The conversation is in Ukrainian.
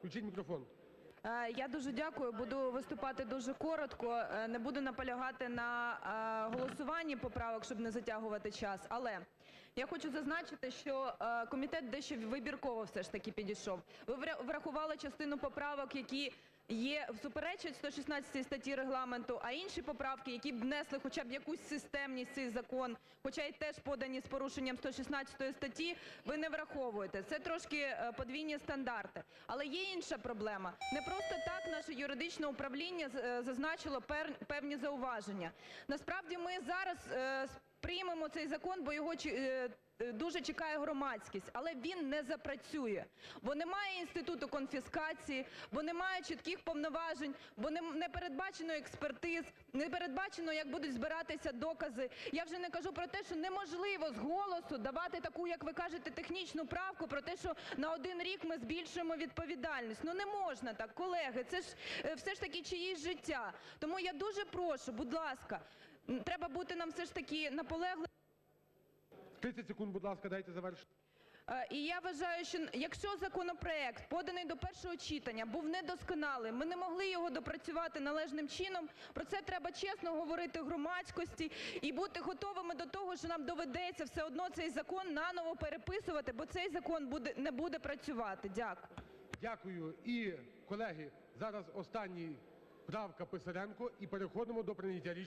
Включіть мікрофон. Е, Я дуже дякую. Буду виступати дуже коротко. Е, Не буду наполягати на е, голосуванні поправок, щоб не затягувати час. Але я хочу зазначити, що комітет дещо вибірково все ж таки підійшов. Ви врахували частину поправок, які є суперечать 116 статті Регламенту, а інші поправки, які б внесли хоча б якусь системність цей закон, хоча й теж подані з порушенням 116 статті, ви не враховуєте. Це трошки е, подвійні стандарти. Але є інша проблема. Не просто так наше юридичне управління е, зазначило певні зауваження. Насправді ми зараз е, приймемо цей закон, бо його е, е, дуже чекає громадськість, але він не запрацює, бо немає інституту конфіскації, бо немає чітких повноважень, бо не, передбачено експертиз, не передбачено, як будуть збиратися докази. Я вже не кажу про те, що неможливо з голосу давати таку, як ви кажете, технічну правку про те, що на один рік ми збільшуємо відповідальність. Ну не можна так, колеги. Це ж е, все ж таки чиїсь життя. Тому я дуже прошу, будь ласка, треба бути нам все ж таки наполегливим. 30 секунд, будь ласка, дайте завершити. Е, І я вважаю, що якщо законопроект, поданий до першого читання, був недосконалий, ми не могли його допрацювати належним чином, про це треба чесно говорити громадськості і бути готовими до того, що нам доведеться все одно цей закон наново переписувати, бо цей закон буде, не буде працювати. Дякую. Дякую. І, колеги, зараз останній правка Писаренко і переходимо до прийняття рішення.